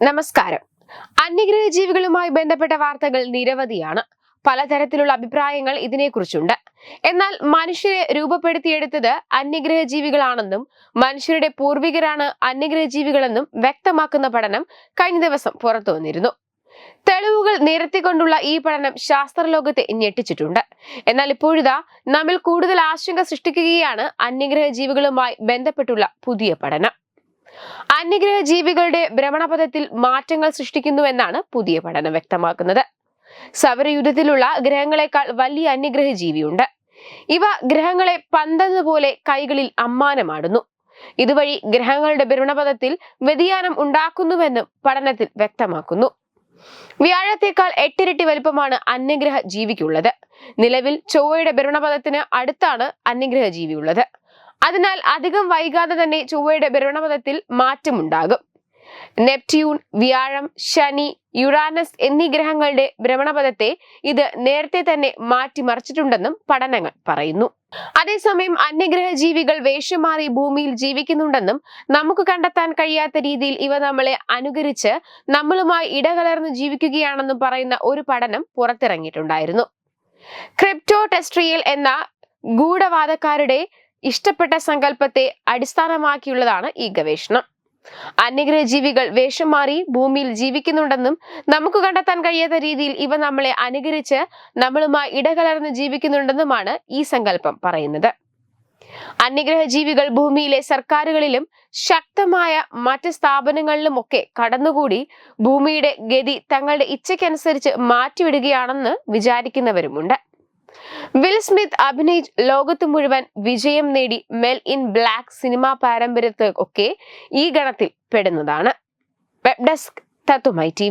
നമസ്കാരം. അന്യഗ്രഹ ജീവികളുമായി ബന്ധപ്പെട്ട വാർത്തകൾ നിരവധിയാണ്. പലതരത്തിലുള്ള അഭിപ്രായങ്ങൾ ഇതിനെക്കുറിച്ചുണ്ട്. എന്നാൽ മനുഷ്യരെ രൂപപ്പെടുത്തിയെടുത്തത് അന്യഗ്രഹ ജീവികളാണെന്നും മനുഷ്യരുടെ പൂർവികരാണ് അന്യഗ്രഹ ജീവികളെന്നും വ്യക്തമാക്കുന്ന പഠനം കഴിഞ്ഞ ദിവസം പുറത്തു വന്നിരുന്നു. തെളിവുകൾ നിരത്തിക്കൊണ്ടുള്ള ഈ പഠനം ശാസ്ത്രലോകത്തെ ഞെട്ടിച്ചിട്ടുണ്ട്. എന്നാൽ ഇപ്പോഴിതാ നമ്മിൽ കൂടുതൽ ആശങ്ക സൃഷ്ടിക്കുകയാണ് അന്യഗ്രഹ ജീവികളുമായി ബന്ധപ്പെട്ടുള്ള പുതിയ പഠനം. അന്യഗ്രഹ ജീവികളുടെ ഭ്രമണപഥത്തിൽ മാറ്റങ്ങൾ സൃഷ്ടിക്കുന്നുവെന്നാണ് പുതിയ പഠനം വ്യക്തമാക്കുന്നത്. സൗരയുദ്ധത്തിലുള്ള ഗ്രഹങ്ങളെക്കാൾ വലിയ അന്യഗ്രഹ ജീവിയുണ്ട് ഇവ ഗ്രഹങ്ങളെ പന്തെന്ന് പോലെ കൈകളിൽ അമ്മാനമാടുന്നു. ഇതുവഴി ഗ്രഹങ്ങളുടെ ഭ്രമണപഥത്തിൽ വ്യതിയാനം ഉണ്ടാക്കുന്നുവെന്നും പഠനത്തിൽ വ്യക്തമാക്കുന്നു. വ്യാഴത്തേക്കാൾ എട്ടിരട്ടി വലുപ്പമാണ് അന്യഗ്രഹ ജീവിക്കുള്ളത് നിലവിൽ ചൊവ്വയുടെ ഭ്രമണപഥത്തിന് അടുത്താണ് അന്യഗ്രഹ ജീവിയുള്ളത് അതിനാൽ അധികം വൈകാതെ തന്നെ ചൊവ്വയുടെ ഭ്രമണപഥത്തിൽ മാറ്റമുണ്ടാകും. നെപ്റ്റ്യൂൺ വ്യാഴം ശനി യുറാനസ് എന്നീ ഗ്രഹങ്ങളുടെ ഭ്രമണപഥത്തെ ഇത് നേരത്തെ തന്നെ മാറ്റിമറിച്ചിട്ടുണ്ടെന്നും പഠനങ്ങൾ പറയുന്നു. അതേസമയം അന്യഗ്രഹ ജീവികൾ വേഷം മാറി ഭൂമിയിൽ ജീവിക്കുന്നുണ്ടെന്നും നമുക്ക് കണ്ടെത്താൻ കഴിയാത്ത രീതിയിൽ ഇവ നമ്മളെ അനുകരിച്ച് നമ്മളുമായി ഇടകലർന്ന് ജീവിക്കുകയാണെന്നും പറയുന്ന ഒരു പഠനം പുറത്തിറങ്ങിയിട്ടുണ്ടായിരുന്നു. ക്രിപ്റ്റോ ടെസ്ട്രിയൽ എന്ന ഗൂഢവാദക്കാരുടെ ഇഷ്ടപ്പെട്ട സങ്കല്പത്തെ അടിസ്ഥാനമാക്കിയുള്ളതാണ് ഈ ഗവേഷണം. അന്യഗ്രഹ ജീവികൾ വേഷം മാറി ഭൂമിയിൽ ജീവിക്കുന്നുണ്ടെന്നും നമുക്ക് കണ്ടെത്താൻ കഴിയാത്ത രീതിയിൽ ഇവ നമ്മളെ അനുകരിച്ച് നമ്മളുമായി ഇടകലർന്ന് ജീവിക്കുന്നുണ്ടെന്നുമാണ് ഈ സങ്കല്പം പറയുന്നത്. അന്യഗ്രഹ ജീവികൾ ഭൂമിയിലെ സർക്കാരുകളിലും ശക്തമായ മറ്റ് സ്ഥാപനങ്ങളിലുമൊക്കെ കടന്നുകൂടി ഭൂമിയുടെ ഗതി തങ്ങളുടെ ഇച്ഛയ്ക്കനുസരിച്ച് മാറ്റിവിടുകയാണെന്ന് വിചാരിക്കുന്നവരുമുണ്ട്. വിൽ സ്മിത്ത് അഭിനയിച്ച് ലോകത്ത് മുഴുവൻ വിജയം നേടി മെൽ ഇൻ ബ്ലാക്ക് സിനിമാ പാരമ്പര്യത്തെ ഒക്കെ ഈ ഗണത്തിൽ പെടുന്നതാണ്. വെബ് ഡെസ്ക് തത്തുമൈ ടി